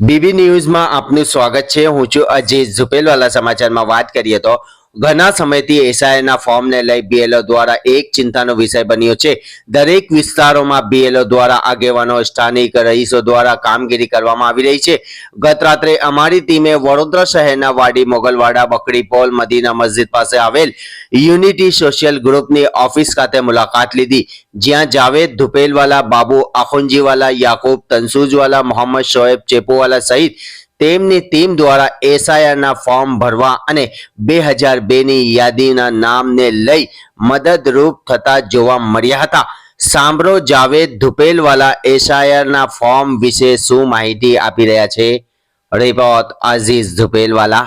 BB ન્યૂઝમાં આપનું સ્વાગત છે. હું છું અજીત ઝુપેલવાલા સમાચારમાં વાત કરીએ તો ઘણા સમયથી એસઆઈના ફોર્મને લઈ બીએલઓ દ્વારા એક ચિંતાનો વિષય બન્યો છે. દરેક વિસ્તારોમાં બીએલઓ દ્વારા આગેવાનો સ્થાનિક રહીશો દ્વારા કામગીરી કરવામાં આવી રહી છે. ગત રાત્રે અમારી ટીમે વડોદરા શહેરના વાડી મોગલવાડા બકડી પોલ, મદીના મસ્જિદ પાસે આવેલ યુનિટી સોશિયલ ગ્રુપની ઓફિસ ખાતે મુલાકાત લીધી. જ્યાં જાવેદ ધુપેલવાલા, બાબુ આખુંજીવાલા, યાકુબ તનસુજવાલા, મોહમ્મદ શોએબ ચેપોવાલા સહિત તેમની ટીમ દ્વારા એસઆઈઆરના ફોર્મ ભરવા અને બે હજાર બેની યાદીના નામને લઈ મદદરૂપ થતા જોવા મળ્યા હતા. સાંભળો જાવેદ ધુપેલવાલા એસઆઈઆરના ફોર્મ વિશે શું માહિતી આપી રહ્યા છે. રિપોર્ટ અઝીઝ ધુપેલવાલા.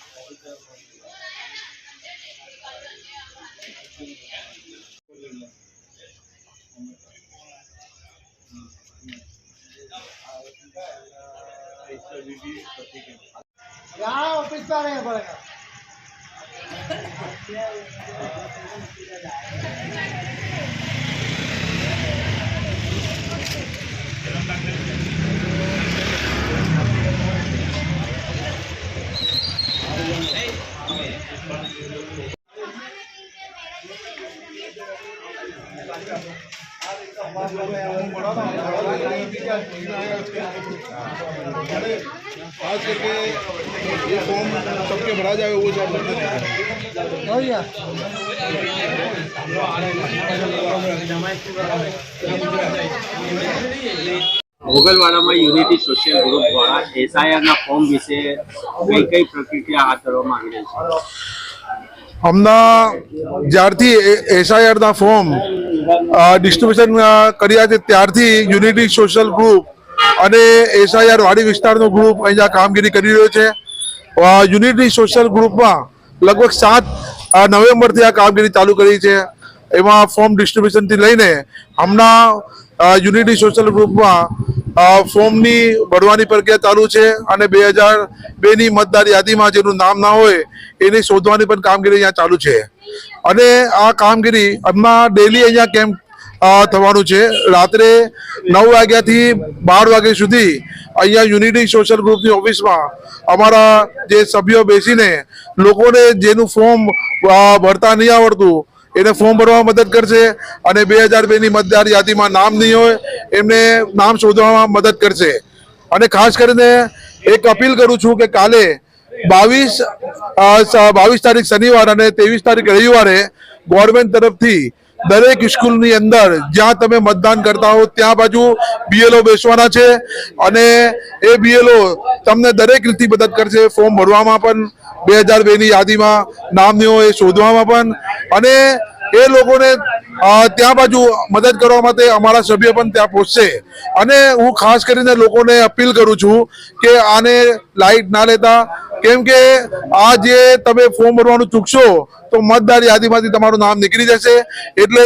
ಯಾವ ಪಿಸ್ತಾರೆ ಬಳಗ Thank you. ખાસ કે એ ફોર્મ સબકે ભરા જાય એવું છે મોગલવાડામાં યુનિટી સોશિયલ ગ્રુપ દ્વારા એસઆઈઆરના ફોર્મ વિશે કઈ કઈ પ્રક્રિયા હાથ ધરવામાં આવી રહી છે? હમણાં જ્યારથી એસઆઈઆર ના ફોર્મ ડિસ્ટ્રીબ્યુશન કર્યા છે ત્યારથી યુનિટી સોશિયલ ગ્રુપ અને એસઆઈઆર વાડી વિસ્તારનો ગ્રુપ અહીંયા કામગીરી કરી રહ્યો છે. યુનિટી સોશિયલ ગ્રુપમાં લગભગ સાત નવેમ્બરથી આ કામગીરી ચાલુ કરી છે. એમાં ફોર્મ ડિસ્ટ્રીબ્યુશનથી લઈને હમણાં યુનિટી સોશિયલ ગ્રુપમાં ફોર્મની ભરવાની પ્રક્રિયા ચાલુ છે અને બે હજાર બેની મતદાર યાદીમાં જેનું નામ ના હોય એને શોધવાની પણ કામગીરી અહીંયા ચાલુ છે. અને આ કામગીરી હમણાં ડેલી અહીંયા કેમ્પ થવાનું છે? રાત્રે નવ વાગ્યાથી બાર વાગ્યા સુધી અહીંયા યુનિટી સોશિયલ ગ્રુપની ઓફિસમાં અમારા જે સભ્યો બેસીને લોકોને જેનું ફોર્મ ભરતા નહીં આવડતું, એને ફોર્મ ભરવામાં મદદ કરશે અને બે હજાર બેની મતદાર યાદીમાં નામ નહીં હોય, એમને નામ શોધવામાં મદદ કરશે. અને ખાસ કરીને એક અપીલ કરું છું કે કાલે બાવીસ બાવીસ તારીખ શનિવાર અને ત્રેવીસ તારીખ રવિવારે ગવર્મેન્ટ તરફથી દરેક સ્કૂલની અંદર જ્યાં તમે મતદાન કરતા હો, ત્યાં બાજુ બીએલઓ બેસવાના છે અને એ બીએલઓ તમને દરેક રીતે મદદ કરશે. ફોર્મ ભરવામાં પણ, બે હજાર બેની યાદીમાં નામ નહીં હોય એ શોધવામાં પણ અને એ લોકોને ત્યાં બાજુ મદદ કરવા માટે અમારા સભ્ય પણ ત્યાં પહોંચશે. અને હું ખાસ કરીને લોકોને અપીલ કરું છું કે આને લાઈટ ના લેતા કેમ કે આ જે તમે ફોર્મ ભરવાનું ચૂકશો, તો મતદાર યાદીમાંથી તમારું નામ નીકળી જશે. એટલે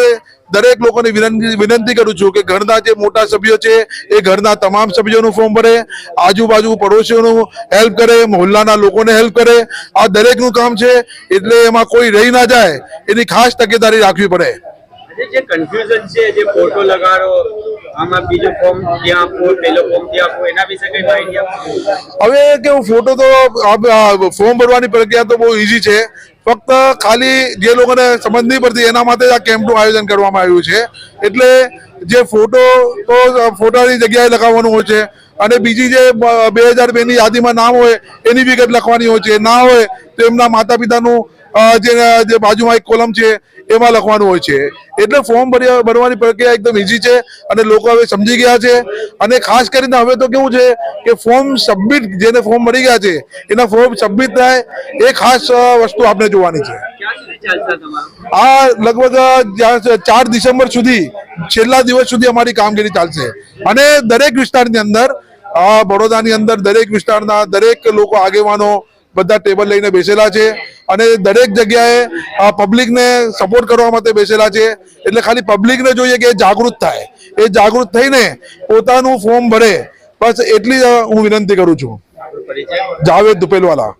દરેક લોકોને વિનંતી વિનંતી કરું છું કે ઘરના જે મોટા સભ્યો છે, એ ઘરના તમામ સભ્યોનું ફોર્મ ભરે, આજુબાજુ પડોશીઓનું હેલ્પ કરે, મહોલ્લાના લોકોને હેલ્પ કરે. આ દરેકનું કામ છે, એટલે એમાં કોઈ રહી ના જાય, એની ખાસ તકેદારી રાખવી પડે. જે કન્ફ્યુઝન છે, જે ફોટો લગાડો આમાં બીજો ફોર્મ ત્યાં આપો પેલો ફોર્મ ત્યાં આપો એના વિશે કઈ માહિતી આપો? હવે કેવું ફોટો તો ફોર્મ ભરવાની પ્રક્રિયા તો બહુ ઈઝી છે. ફક્ત ખાલી જે લોકોને સમજ નહીં પડતી, એના માટે જ આ કેમ્પનું આયોજન કરવામાં આવ્યું છે. એટલે જે ફોટો તો ફોટાની જગ્યાએ લખાવવાનું હોય છે અને બીજી જે બે હજાર બેની યાદીમાં નામ હોય, એની વિગત લખવાની હોય છે. ના હોય તો એમના માતા પિતાનું જે બાજુમાં એક કોલમ છે, એમાં લખવાનું હોય છે. એટલે ફોર્મ ભરવાની પ્રક્રિયા એકદમ ઈઝી છે અને લોકો હવે સમજી ગયા છે. અને ખાસ કરીને હવે તો કેવું છે કે ફોર્મ સબમિટ જેને ફોર્મ મળી ગયા છે, એના ફોર્મ સબમિટ થાય એ ખાસ વસ્તુ આપણે જોવાની છે. આ લગભગ ચાર ડિસેમ્બર સુધી છેલ્લા દિવસ સુધી અમારી કામગીરી ચાલશે. અને દરેક વિસ્તારની અંદર બરોડાની અંદર દરેક વિસ્તારના દરેક લોકો આગેવાનો બધા ટેબલ લઈને બેસેલા છે. અને દરેક જગ્યાએ પબ્લિકને સપોર્ટ કરવા માટે બેસેલા છે. એટલે ખાલી પબ્લિકને જોઈએ કે જાગૃત થાય. એ જાગૃત થઈને પોતાનું ફોર્મ ભરે. બસ એટલી હું વિનંતી કરું છું. જાવેદ દુપેલવાલા.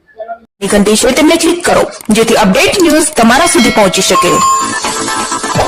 સંદેશો તેમને ક્લિક કરો જેથી અપડેટ ન્યૂઝ તમારા સુધી પહોંચી શકે